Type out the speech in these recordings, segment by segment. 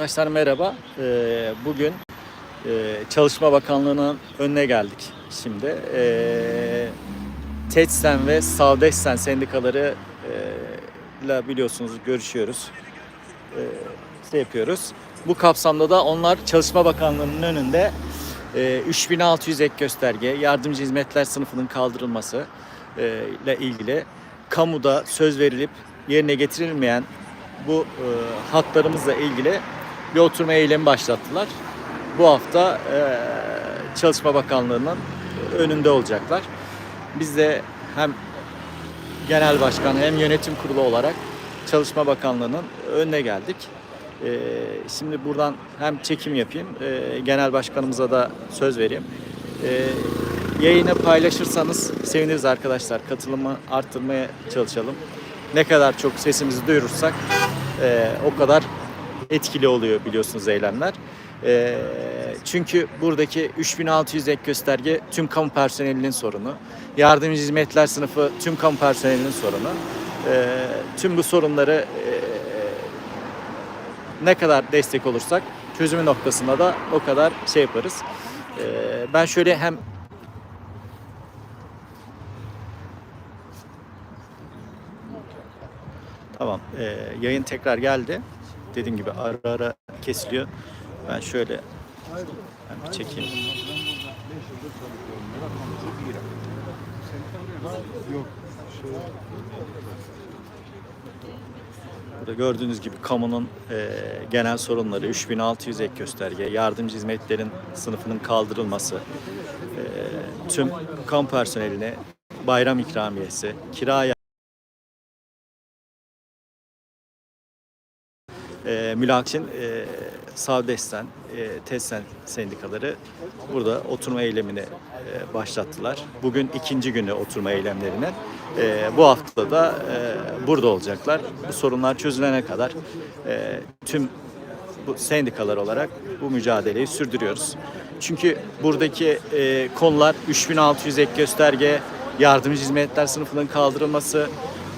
Arkadaşlar merhaba. Ee, Bugün e, Çalışma Bakanlığı'nın önüne geldik şimdi. Ee, TETSEN ve SAVDESSEN sendikaları e, ile biliyorsunuz görüşüyoruz. Ee, Şey yapıyoruz. Bu kapsamda da onlar Çalışma Bakanlığı'nın önünde e, 3600 ek gösterge, yardımcı hizmetler sınıfının kaldırılması e, ile ilgili kamuda söz verilip yerine getirilmeyen bu e, haklarımızla ilgili bir oturma eylemi başlattılar. Bu hafta e, Çalışma Bakanlığı'nın önünde olacaklar. Biz de hem genel başkan hem yönetim kurulu olarak Çalışma Bakanlığı'nın önüne geldik. E, şimdi buradan hem çekim yapayım, e, genel başkanımıza da söz vereyim. E, yayını paylaşırsanız seviniriz arkadaşlar. Katılımı arttırmaya çalışalım. Ne kadar çok sesimizi duyurursak e, o kadar etkili oluyor biliyorsunuz eylemler. E, çünkü buradaki 3600 ek gösterge tüm kamu personelinin sorunu. Yardımcı hizmetler sınıfı tüm kamu personelinin sorunu. E, tüm bu sorunları e, ne kadar destek olursak çözümü noktasında da o kadar şey yaparız. E, ben şöyle hem Tamam. Ee, yayın tekrar geldi. Dediğim gibi ara ara kesiliyor. Ben şöyle ben bir çekeyim. Burada gördüğünüz gibi kamunun e, genel sorunları 3600 ek gösterge, yardımcı hizmetlerin sınıfının kaldırılması, e, tüm kamu personeline bayram ikramiyesi, kira e, mülakçın e, Savdesten, e, Tessen sendikaları burada oturma eylemini e, başlattılar. Bugün ikinci günü oturma eylemlerinin. E, bu hafta da e, burada olacaklar. Bu sorunlar çözülene kadar e, tüm bu sendikalar olarak bu mücadeleyi sürdürüyoruz. Çünkü buradaki e, konular 3600 ek gösterge, yardımcı hizmetler sınıfının kaldırılması,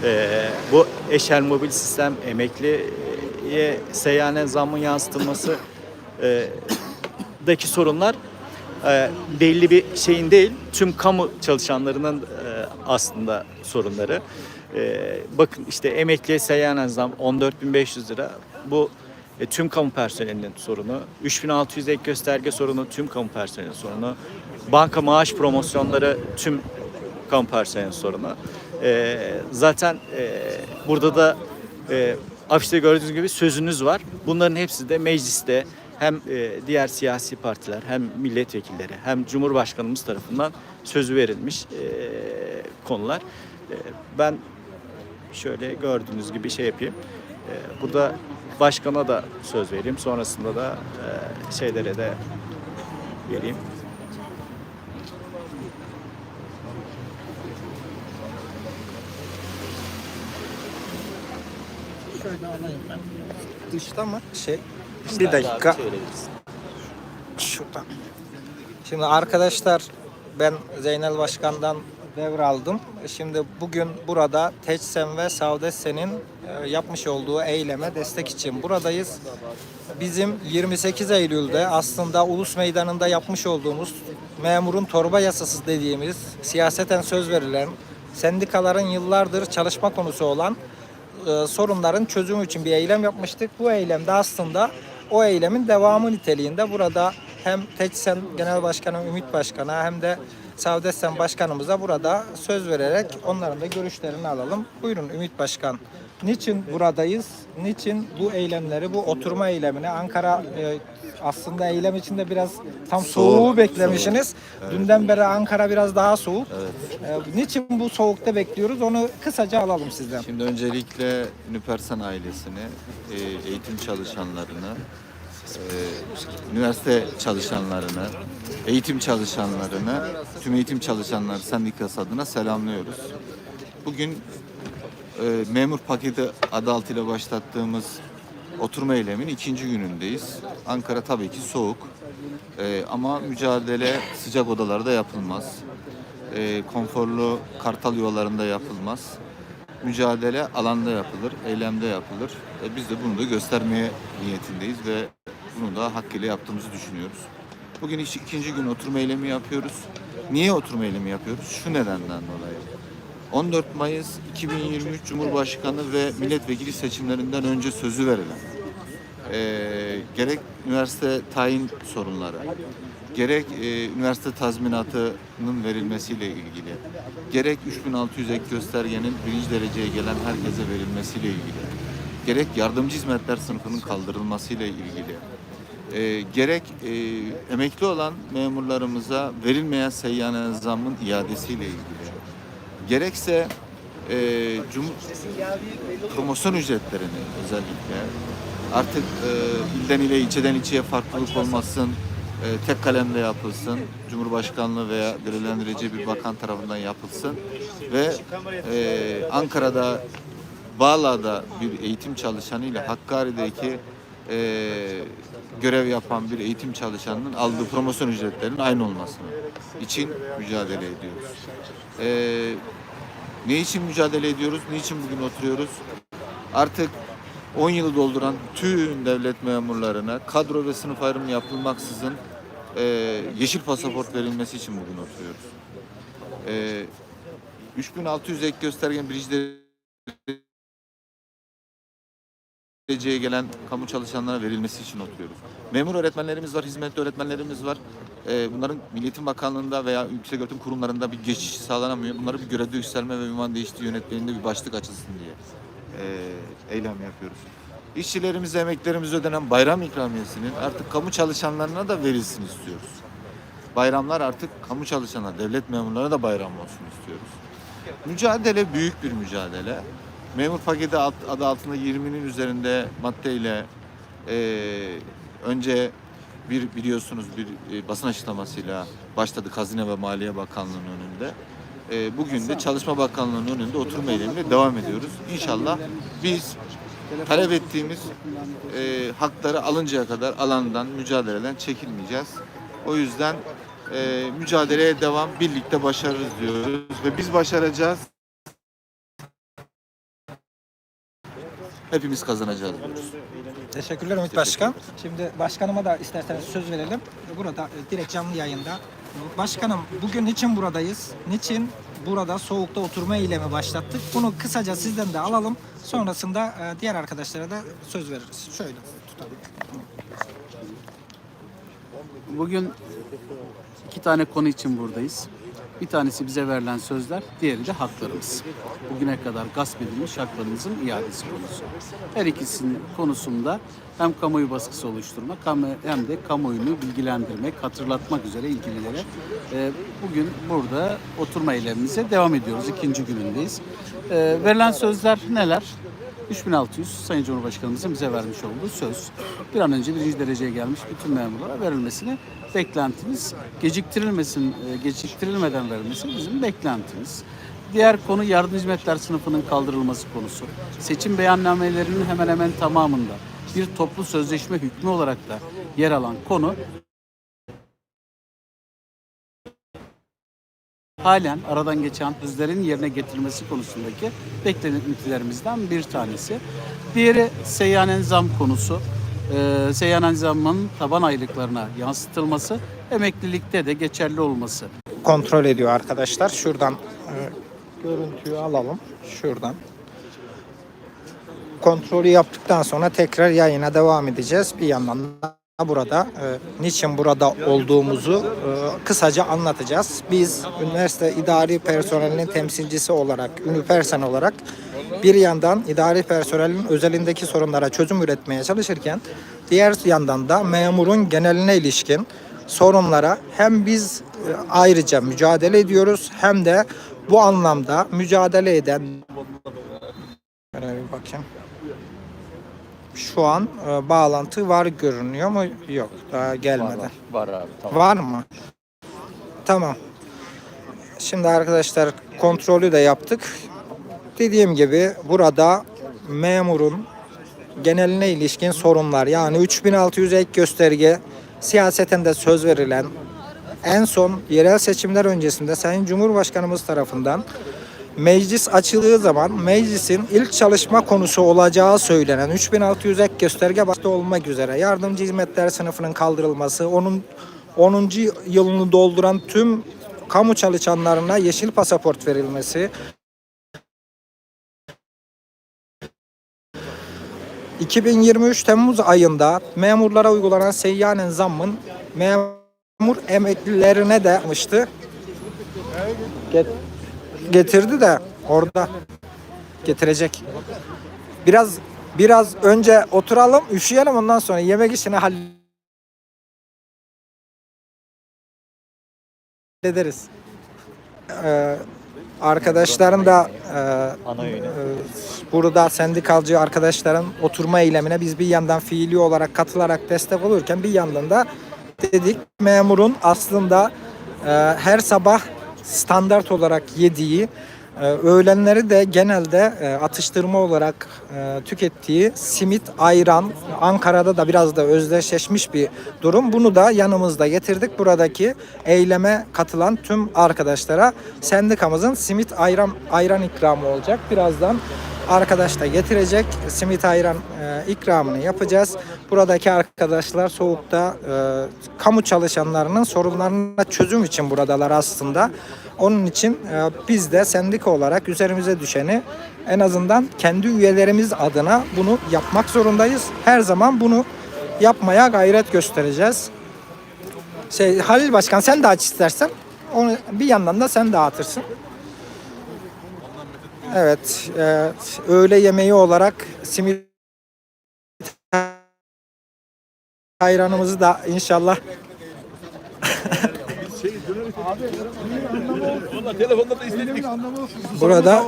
e, bu eşel mobil sistem, emekliye seyyanen zammın yansıtılması e, daki sorunlar e, belli bir şeyin değil, tüm kamu çalışanlarının e, aslında sorunları. E, bakın işte emekliye seyyanen zam 14.500 lira. Bu e, tüm kamu personelinin sorunu. 3600 ek gösterge sorunu tüm kamu personelinin sorunu. Banka maaş promosyonları tüm kamu personelinin sorunu. Zaten burada da afişte gördüğünüz gibi sözünüz var. Bunların hepsi de mecliste hem e, diğer siyasi partiler hem milletvekilleri hem Cumhurbaşkanımız tarafından sözü verilmiş e, konular. E, ben şöyle gördüğünüz gibi şey yapayım. Burada başkana da söz vereyim. Sonrasında da şeylere de vereyim. Alayım ben. Dışta mı? Şey. Bir dakika. Şuradan. Şimdi arkadaşlar ben Zeynel Başkan'dan devraldım. Şimdi bugün burada Teçsen ve Savdessen'in e, yapmış olduğu eyleme destek için buradayız. Bizim 28 Eylül'de aslında Ulus Meydanı'nda yapmış olduğumuz memurun torba yasası dediğimiz siyaseten söz verilen sendikaların yıllardır çalışma konusu olan e, sorunların çözümü için bir eylem yapmıştık. Bu eylemde aslında o eylemin devamı niteliğinde burada hem Teçsen Genel Başkanı Ümit Başkan'a hem de Savdessen Başkanımıza burada söz vererek onların da görüşlerini alalım. Buyurun Ümit Başkan. Niçin buradayız? Niçin bu eylemleri, bu oturma eylemini Ankara e, aslında eylem içinde biraz tam soğuğu Soğuk, beklemişsiniz. Dünden beri Ankara biraz daha soğuk. E, niçin bu soğukta bekliyoruz? Onu kısaca alalım sizden. Şimdi öncelikle Nüpersan ailesini, e, eğitim çalışanlarını, e, üniversite çalışanlarını, eğitim çalışanlarını, tüm eğitim çalışanları sendikası adına selamlıyoruz. Bugün e, memur paketi adı altıyla başlattığımız oturma eylemin ikinci günündeyiz. Ankara tabii ki soğuk E, ama mücadele sıcak odalarda yapılmaz. E, konforlu kartal yuvalarında yapılmaz. Mücadele alanda yapılır, eylemde yapılır. E, biz de bunu da göstermeye niyetindeyiz ve bunu da hakkıyla yaptığımızı düşünüyoruz. Bugün iş- ikinci gün oturma eylemi yapıyoruz. Niye oturma eylemi yapıyoruz? Şu nedenden dolayı. 14 Mayıs 2023 Cumhurbaşkanı ve milletvekili seçimlerinden önce sözü verilen e, gerek üniversite tayin sorunları, gerek e, üniversite tazminatının verilmesiyle ilgili, gerek 3600 ek göstergenin birinci dereceye gelen herkese verilmesiyle ilgili, gerek yardımcı hizmetler sınıfının kaldırılmasıyla ilgili, e, gerek e, emekli olan memurlarımıza verilmeyen seyyane zammın iadesiyle ilgili, gerekse e, cum promosyon ücretlerini özellikle artık e, ilden ile ilçeden ilçeye farklılık olmasın, e, tek kalemle yapılsın, Cumhurbaşkanlığı veya görevlendireceği bir bakan tarafından yapılsın ve e, Ankara'da Bağla'da bir eğitim çalışanı ile Hakkari'deki e, görev yapan bir eğitim çalışanının aldığı promosyon ücretlerinin aynı olmasını için mücadele ediyoruz. E, ne için mücadele ediyoruz? Niçin bugün oturuyoruz? Artık 10 yılı dolduran tüm devlet memurlarına kadro ve sınıf ayrımı yapılmaksızın e, yeşil pasaport verilmesi için bugün oturuyoruz. E, 3600 ek göstergen birinci dereceye gelen kamu çalışanlara verilmesi için oturuyoruz. Memur öğretmenlerimiz var, hizmetli öğretmenlerimiz var. Ee, bunların Milliyetin Bakanlığı'nda veya yüksek öğretim kurumlarında bir geçiş sağlanamıyor. Bunları bir görevde yükselme ve ünvan değiştiği yönetmeliğinde bir başlık açılsın diye ee, eylem yapıyoruz. İşçilerimize, emeklerimize ödenen bayram ikramiyesinin artık kamu çalışanlarına da verilsin istiyoruz. Bayramlar artık kamu çalışanlar, devlet memurlarına da bayram olsun istiyoruz. Mücadele büyük bir mücadele. Memur paketi adı altında 20'nin üzerinde maddeyle eee, önce bir biliyorsunuz bir e, basın açıklamasıyla başladı Hazine ve Maliye Bakanlığı'nın önünde. E, bugün de Çalışma Bakanlığı'nın önünde oturma eylemiyle devam ediyoruz. İnşallah biz talep ettiğimiz e, hakları alıncaya kadar alandan, mücadeleden çekilmeyeceğiz. O yüzden e, mücadeleye devam, birlikte başarırız diyoruz ve biz başaracağız. Hepimiz kazanacağız diyoruz. Teşekkürler Ümit Başkan. Şimdi başkanıma da isterseniz söz verelim. Burada e, direkt canlı yayında. Başkanım bugün niçin buradayız? Niçin burada soğukta oturma eylemi başlattık? Bunu kısaca sizden de alalım. Sonrasında e, diğer arkadaşlara da söz veririz. Şöyle tutalım. Bugün iki tane konu için buradayız. Bir tanesi bize verilen sözler, diğeri de haklarımız. Bugüne kadar gasp edilmiş haklarımızın iadesi konusu. Her ikisinin konusunda hem kamuoyu baskısı oluşturmak hem- de kamuoyunu bilgilendirmek, hatırlatmak üzere ilgililere e, bugün burada oturma eylemimize devam ediyoruz. İkinci günündeyiz. E, verilen sözler neler? 3600 Sayın Cumhurbaşkanımızın bize vermiş olduğu söz. Bir an önce birinci dereceye gelmiş bütün memurlara verilmesini beklentimiz. Geciktirilmesin, e, geciktirilmeden verilmesi bizim beklentimiz. Diğer konu yardım hizmetler sınıfının kaldırılması konusu. Seçim beyannamelerinin hemen hemen tamamında bir toplu sözleşme hükmü olarak da yer alan konu halen aradan geçen sözlerin yerine getirilmesi konusundaki beklentilerimizden bir tanesi. Diğeri seyyanen zam konusu. Ee, seyyanen zammın taban aylıklarına yansıtılması, emeklilikte de geçerli olması. Kontrol ediyor arkadaşlar. Şuradan e, görüntüyü alalım. Şuradan. Kontrolü yaptıktan sonra tekrar yayına devam edeceğiz. Bir yandan da burada e, niçin burada olduğumuzu e, kısaca anlatacağız. Biz üniversite idari personelinin temsilcisi olarak, ünipersen olarak bir yandan idari personelin özelindeki sorunlara çözüm üretmeye çalışırken diğer yandan da memurun geneline ilişkin sorunlara hem biz e, ayrıca mücadele ediyoruz hem de bu anlamda mücadele eden bir bakayım. Şu an e, bağlantı var görünüyor mu? Yok, daha gelmedi. Var abi Var mı? Tamam. Şimdi arkadaşlar kontrolü de yaptık. Dediğim gibi burada memurun geneline ilişkin sorunlar yani 3600 ek gösterge siyaseten de söz verilen en son yerel seçimler öncesinde Sayın Cumhurbaşkanımız tarafından meclis açıldığı zaman meclisin ilk çalışma konusu olacağı söylenen 3600 ek gösterge başta olmak üzere yardımcı hizmetler sınıfının kaldırılması, onun 10. yılını dolduran tüm kamu çalışanlarına yeşil pasaport verilmesi, 2023 Temmuz ayında memurlara uygulanan seyyanen zammın memur emeklilerine de almıştı. Get- getirdi de orada getirecek. Biraz biraz önce oturalım, üşüyelim ondan sonra yemek işini hallederiz. Ee, arkadaşların da e, ee, Burada sendikalcı arkadaşların oturma eylemine biz bir yandan fiili olarak katılarak destek olurken bir yandan da dedik memurun aslında e, her sabah standart olarak yediği e, öğlenleri de genelde e, atıştırma olarak e, tükettiği simit, ayran Ankara'da da biraz da özdeşleşmiş bir durum. Bunu da yanımızda getirdik. Buradaki eyleme katılan tüm arkadaşlara sendikamızın simit ayran ayran ikramı olacak. Birazdan arkadaş da getirecek. Simit ayran e, ikramını yapacağız. Buradaki arkadaşlar soğukta e, kamu çalışanlarının sorunlarına çözüm için buradalar aslında. Onun için e, biz de sendika olarak üzerimize düşeni en azından kendi üyelerimiz adına bunu yapmak zorundayız. Her zaman bunu yapmaya gayret göstereceğiz. Şey, Halil Başkan sen de aç istersen. Onu bir yandan da sen dağıtırsın. Evet, e, öğle yemeği olarak simit ayranımızı da inşallah Burada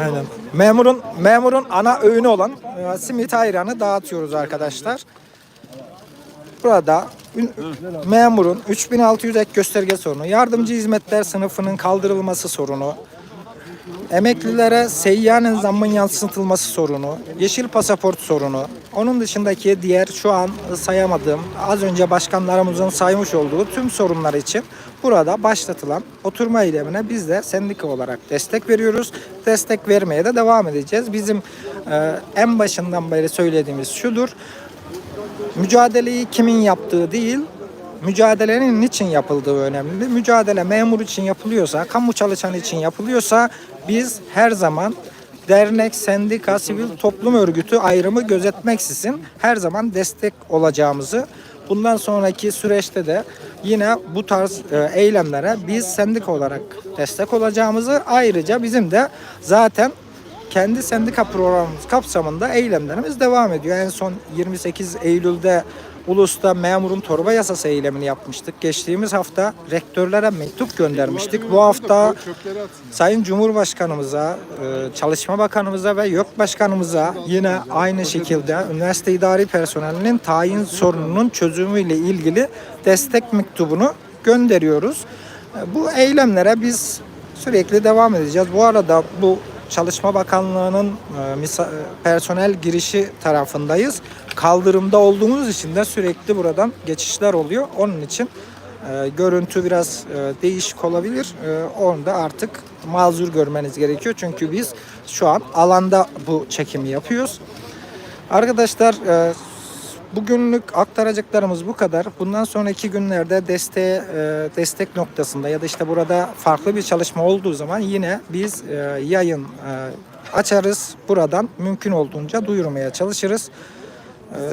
Aynen. Memurun memurun ana öğünü olan e, simit ayranı dağıtıyoruz arkadaşlar. Burada ün- memurun 3600 ek gösterge sorunu, yardımcı hizmetler sınıfının kaldırılması sorunu, emeklilere seyyanen zammın yansıtılması sorunu, yeşil pasaport sorunu, onun dışındaki diğer şu an sayamadığım, az önce başkanlarımızın saymış olduğu tüm sorunlar için burada başlatılan oturma eylemine biz de sendika olarak destek veriyoruz. Destek vermeye de devam edeceğiz. Bizim e, en başından beri söylediğimiz şudur. Mücadeleyi kimin yaptığı değil, mücadelenin niçin yapıldığı önemli. Mücadele memur için yapılıyorsa, kamu çalışanı için yapılıyorsa biz her zaman dernek, sendika, sivil toplum örgütü ayrımı gözetmeksizin her zaman destek olacağımızı bundan sonraki süreçte de yine bu tarz e, eylemlere biz sendika olarak destek olacağımızı ayrıca bizim de zaten kendi sendika programımız kapsamında eylemlerimiz devam ediyor. En son 28 Eylül'de Ulus'ta memurun torba yasası eylemini yapmıştık. Geçtiğimiz hafta rektörlere mektup göndermiştik. Bu hafta Sayın Cumhurbaşkanımıza, e, Çalışma Bakanımıza ve YÖK Başkanımıza yine aynı şekilde üniversite idari personelinin tayin sorununun çözümüyle ilgili destek mektubunu gönderiyoruz. E, Bu eylemlere biz sürekli devam edeceğiz. Bu arada bu Çalışma Bakanlığı'nın e, e, personel girişi tarafındayız. Kaldırımda olduğumuz için de sürekli buradan geçişler oluyor. Onun için e, görüntü biraz değişik olabilir. Onu da artık mazur görmeniz gerekiyor. Çünkü biz şu an alanda bu çekimi yapıyoruz. Arkadaşlar bugünlük aktaracaklarımız bu kadar. Bundan sonraki günlerde desteğe, e, destek noktasında ya da işte burada farklı bir çalışma olduğu zaman yine biz e, yayın e, açarız. Buradan mümkün olduğunca duyurmaya çalışırız.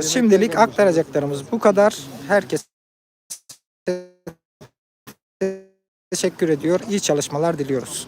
Şimdilik aktaracaklarımız bu kadar. Herkese teşekkür ediyor. İyi çalışmalar diliyoruz.